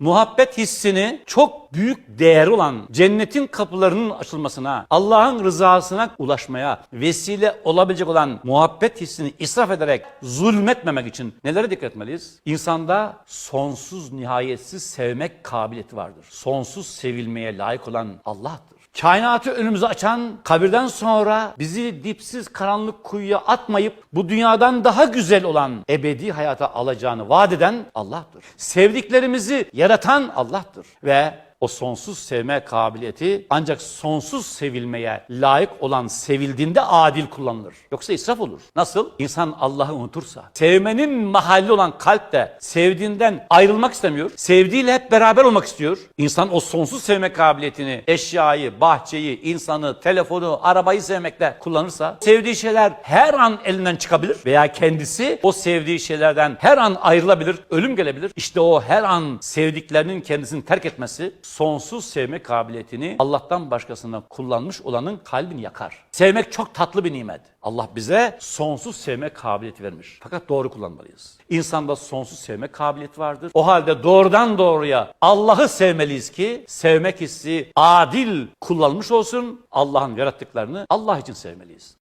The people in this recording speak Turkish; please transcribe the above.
muhabbet hissini çok büyük değeri olan cennetin kapılarının açılmasına, Allah'ın rızasına ulaşmaya vesile olabilecek olan muhabbet hissini israf ederek zulmetmemek için nelere dikkat etmeliyiz? İnsanda sonsuz, nihayetsiz sevmek kabiliyeti vardır. Sonsuz sevilmeye layık olan Allah'tır. Kainatı önümüze açan, kabirden sonra bizi dipsiz karanlık kuyuya atmayıp bu dünyadan daha güzel olan ebedi hayata alacağını vaat eden Allah'tır. Sevdiklerimizi yaratan Allah'tır. Ve o sonsuz sevme kabiliyeti ancak sonsuz sevilmeye layık olan sevildiğinde adil kullanılır. Yoksa israf olur. Nasıl? İnsan Allah'ı unutursa, sevmenin mahalli olan kalp de sevdiğinden ayrılmak istemiyor. Sevdiğiyle hep beraber olmak istiyor. İnsan o sonsuz sevme kabiliyetini eşyayı, bahçeyi, insanı, telefonu, arabayı sevmekle kullanırsa sevdiği şeyler her an elinden çıkabilir veya kendisi o sevdiği şeylerden her an ayrılabilir, ölüm gelebilir. İşte o her an sevdiklerinin kendisini terk etmesi sonsuz sevme kabiliyetini Allah'tan başkasına kullanmış olanın kalbini yakar. Sevmek çok tatlı bir nimet. Allah bize sonsuz sevme kabiliyeti vermiş. Fakat doğru kullanmalıyız. İnsanda sonsuz sevme kabiliyeti vardır. O halde doğrudan doğruya Allah'ı sevmeliyiz ki sevmek hissi adil kullanılmış olsun. Allah'ın yarattıklarını Allah için sevmeliyiz.